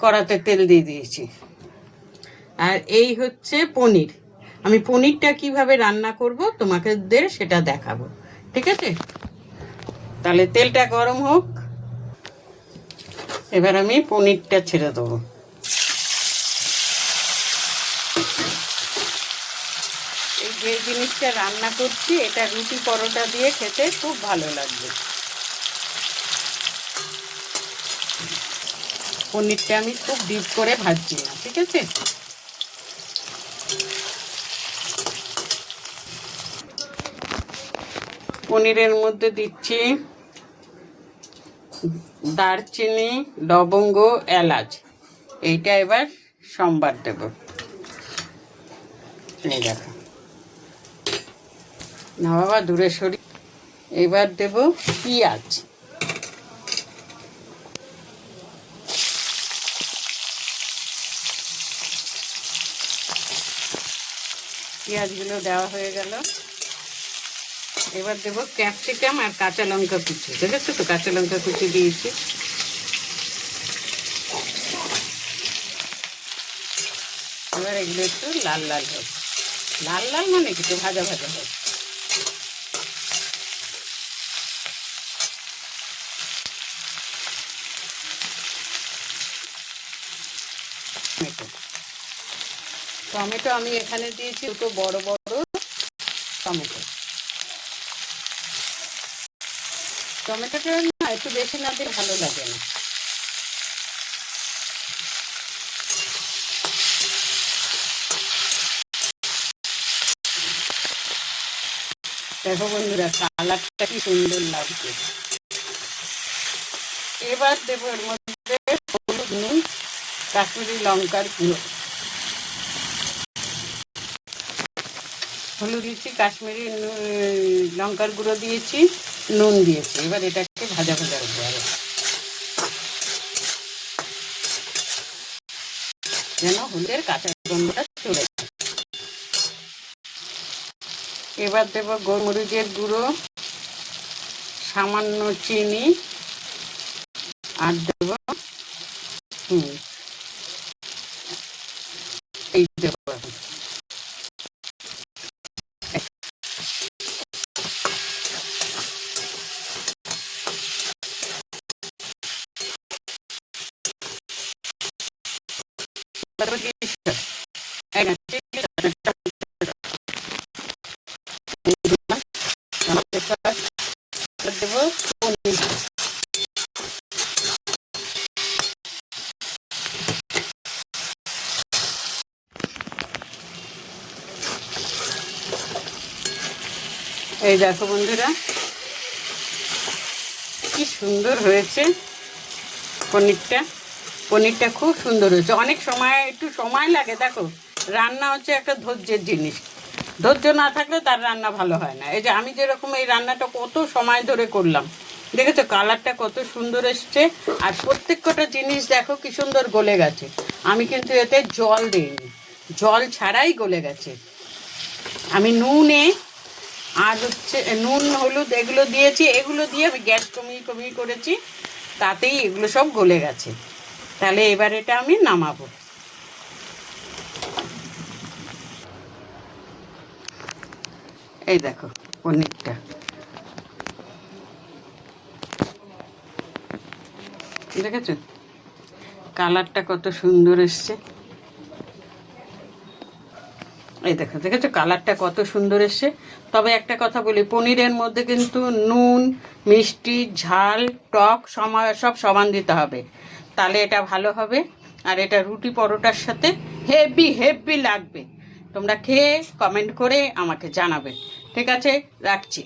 কড়াতে তেল দিয়ে দিয়েছি। আর এই হচ্ছে পনির। আমি পনিরটা কীভাবে রান্না করব তোমাদের সেটা দেখাবো। ঠিক আছে? তাহলে তেলটা গরম হোক। এবার আমি পনিরটা ছেড়ে দেবো। এই যে জিনিসটা রান্না করছি, এটা রুটি পরোটা দিয়ে খেতে খুব ভালো লাগবে। পনিরটা আমি খুব ডিপ করে ভাজছি না, ঠিক আছে? পনিরের মধ্যে দিচ্ছি দারচিনি, লবঙ্গ, এলাচ। এইটা এবার সোমবার দেব। এই দেখো। না বাবা, দূরে সরি। এবার দেব পেঁয়াজ। পেঁয়াজগুলো দেওয়া হয়ে গেল। এবার দেবো ক্যাপসিকাম আর কাঁচা লঙ্কা কুচি। দেখেছ তো? কাঁচা লঙ্কা কুচি দিয়েছি। এবার এগুলো একটু লাল লাল হোক লাল লাল মানে কিছু ভাজা ভাজা হোক টমেটো টমেটো আমি এখানে দিয়েছি দুটো বড় বড় টমেটো। টমেটোটা না একটু বেশি না দিলে ভালো লাগে না। দেখো বন্ধুরা, কালারটা কি সুন্দর লাগছে। এবার দেবো এর মধ্যে হলুদ নুন, কাশ্মীরি লঙ্কার গুঁড়ো। হলুদ দিয়েছি কাশ্মীরি লঙ্কার গুঁড়ো দিয়েছি, নুন দিয়েছি। এবার এটাকে ভাজা ভাজা করব আরও যেন হলুদের কাঁচা গন্ধটা চলে যায়। এবার দেব গোলমরিচের গুঁড়ো, সামান্য চিনি, আর দেব হুম এই দেবো এখন। তারপর চিনিটা। এই না, চিনিটা, চিনিটা। এই দিলাম। আমাকে এবার এই দেখো বন্ধুরা কি সুন্দর হয়েছে পনিরটা। পনিরটা খুব সুন্দর হয়েছে। অনেক সময়, একটু সময় লাগে, দেখো, রান্না হচ্ছে একটা ধৈর্যের জিনিস। ধৈর্য না থাকলে তার রান্না ভালো হয় না। এই যে আমি যেরকম এই রান্নাটা কত সময় ধরে করলাম, দেখেছ? কালারটা কত সুন্দর এসছে। আর প্রত্যেক কটা জিনিস দেখো কি সুন্দর গলে গেছে। আমি কিন্তু এতে জল দিইনি। জল ছাড়াই গলে গেছে। আমি নুনে আর হচ্ছে, নুন, হলুদ এগুলো দিয়েছি। এগুলো দিয়ে আমি গ্যাস কমিয়ে কমিয়ে করেছি। তাতেই এগুলো সব গলে গেছে। তাহলে এবার এটা আমি নামাবো। এই দেখো পনিরটা দেখেছ? কালারটা কত সুন্দর এসছে। এই দেখো, দেখেছ? কালারটা কত সুন্দর এসছে। তবে একটা কথা বলি, পনিরের মধ্যে কিন্তু নুন, মিষ্টি, ঝাল, টক সমা সব সমান দিতে হবে। তাহলে এটা ভালো হবে। আর এটা রুটি পরোটার সাথে হেভি হেভি লাগবে। তোমরা খেয়ে কমেন্ট করে আমাকে জানাবে। ঠিক আছে? রাখছি।